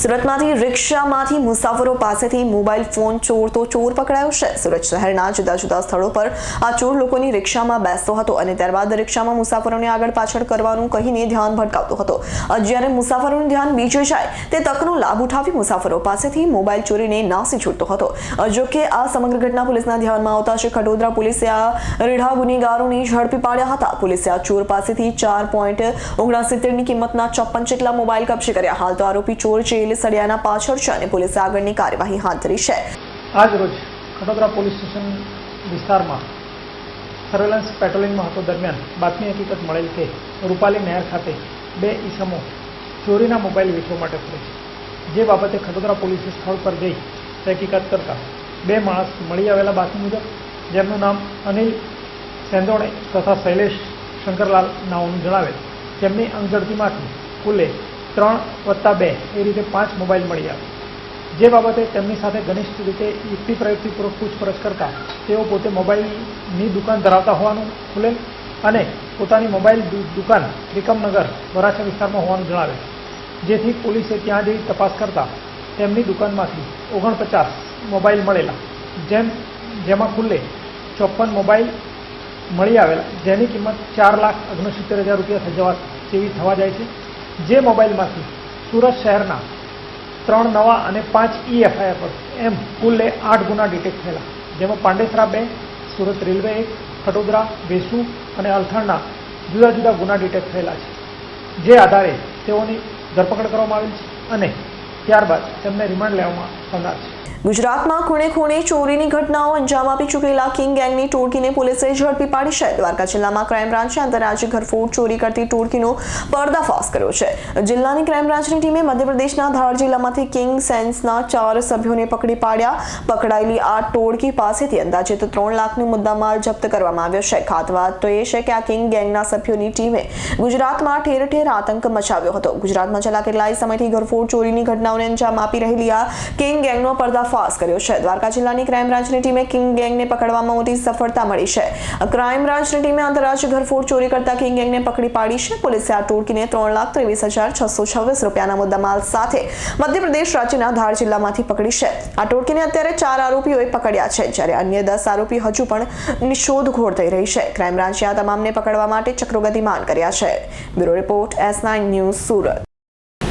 સુરતમાંથી રિક્ષામાંથી મુસાફરો પાસેથી mobile phone ચોર તો ચોર પકડાયો છે. સુરત શહેરના જુદા જુદા સ્થળો પર આ ચોર લોકોની રિક્ષામાં બેસતો હતો અને ત્યારબાદ રિક્ષામાં મુસાફરોને આગળ પાછળ કરવાનું કહીને ધ્યાન ભટકાવતો હતો. જ્યારે મુસાફરોનું ધ્યાન બીજે જાય, તે તકનો લાભ ઉઠાવી મુસાફરો પાસેથી મોબાઈલ ચોરીને નાસી છૂટતો હતો. જોકે આ સમગ્ર ઘટના પોલીસના ધ્યાનમાં આવતા છે ખડોદરા પોલીસે આ રેઢા ગુનેગારોને ઝડપી પાડ્યા હતા. પોલીસે આ ચોર પાસેથી ચાર પોઈન્ટ ઓગણસિત્તેરની કિંમતના ચોપ્પન જેટલા મોબાઈલ કબજે કર્યા. હાલ તો આરોપી ચોર જેલ સળિયાના પાછળ છે અને પોલીસે આગળની કાર્યવાહી હાથ ધરી છે. આજ રોજ ખડોદરા પોલીસ સ્ટેશન વિસ્તારમાં સર્વેલન્સ પેટ્રોલિંગમાં હતો. દરમિયાન બાતમી હકીકત મળેલ કે રૂપાલી નહેર ખાતે બે ઈસમો ચોરીના મોબાઈલ વેચવા માટે ફરે છે. જે બાબતે ખડોદરા પોલીસે સ્થળ પર જઈ તહકીકાત કરતા બે માણસ મળી આવેલા બાતમી મુજબ, જેમનું નામ અનિલ સેંદોણે તથા શૈલેષ શંકરલાલ નાઓનું જણાવેલ. તેમની અંગઝડતીમાંથી કુલે ત્રણ વત્તા બે એ રીતે પાંચ મોબાઈલ મળી આવે. જે બાબતે તેમની સાથે ઘનિષ્ઠ રીતે યુક્તિ પ્રયુક્તિપૂર્વક પૂછપરછ કરતા તેઓ પોતે મોબાઈલની દુકાન ધરાવતા હોવાનું ખુલેલ અને પોતાની મોબાઈલ દુકાન ત્રિકમનગર વરાછા વિસ્તારમાં હોવાનું જણાવે જેથી પોલીસે ત્યાં જઈ તપાસ કરતા તેમની દુકાનમાંથી ઓગણપચાસ મોબાઈલ મળેલા. જેમ, જેમાં ખુલ્લે ચોપન મોબાઈલ મળી આવેલા, જેની કિંમત ચાર લાખ ઓગણસિત્તેર હજાર રૂપિયા થઈ જવા જેવી થવા જાય છે. જે મોબાઈલમાંથી સુરત શહેરના ત્રણ નવા અને પાંચ ઈ એફઆઈઆર એમ કુલ્લે આઠ ગુના ડિટેક્ટ થયેલા. જેમાં પાંડેસરા બે, સુરત રેલવે એક, ખડોદરા વેસુ અને અલથણના જુદા જુદા ગુના ડિટેક્ટ થયેલા છે. જે આધારે તેઓની ધરપકડ કરવામાં આવેલ છે અને ત્યારબાદ તેમને રિમાન્ડ લેવામાં ગુજરાતમાં ખૂણે ખૂણે ચોરીની ઘટનાઓ અંજામ આપી ચૂકેલા કિંગ ગેંગની ટોળકીને પોલીસે ઝડપી પાડી છે. દ્વારકા જિલ્લામાં ક્રાઇમ બ્રાન્ચે આંતરરાજ્ય ઘરફોડ ચોરી કરતી ટોળકીનો પર્દાફાશ કર્યો છે. જિલ્લાની ક્રાઇમ બ્રાન્ચની ટીમે મધ્યપ્રદેશના ધાર જિલ્લામાંથી કિંગ સેન્સના ચાર સભ્યોને પકડી પાડ્યા. પકડાયેલી આ ટોળકી પાસેથી અંદાજિત ત્રણ લાખનો મુદ્દામાલ જપ્ત કરવામાં આવ્યો છે. ખાસ વાત તો એ છે કે આ કિંગ ગેંગના સભ્યોની ટીમે ગુજરાતમાં ઠેર ઠેર આતંક મચાવ્યો હતો. ગુજરાતમાં છેલ્લા કેટલાય સમયથી ઘરફોડ ચોરીની ઘટનાઓને અંજામ આપી રહેલી આ કિંગ ગેંગનો પર્દાફાશ કર્યો છે. દ્વારકા જિલ્લાની ક્રાઇમ બ્રાન્ચની ટીમે કિંગ ગેંગને પકડવામાં મોટી સફળતા મળી છે. ક્રાઇમ બ્રાન્ચની ટીમે આંતરરાષ્ટ્રીય ઘરફોડ ચોરી કરતા કિંગ ગેંગને પકડી પાડી છે. પોલીસે આ ટોળકીને ત્રણ લાખ ત્રેવીસ હજાર છસો છવ્વીસ રૂપિયાના મુદ્દામાલ સાથે મધ્યપ્રદેશ રાજ્યના ધાર જિલ્લામાંથી પકડી છે. આ ટોળકીને અત્યારે ચાર આરોપીઓએ પકડ્યા છે, જ્યારે અન્ય દસ આરોપી હજુ પણ શોધખોળ થઈ રહી છે. ક્રાઇમ બ્રાન્ચે આ તમામને પકડવા માટે ચક્રો ગતિમાન કર્યા છે. Bureau report S nine news Surat.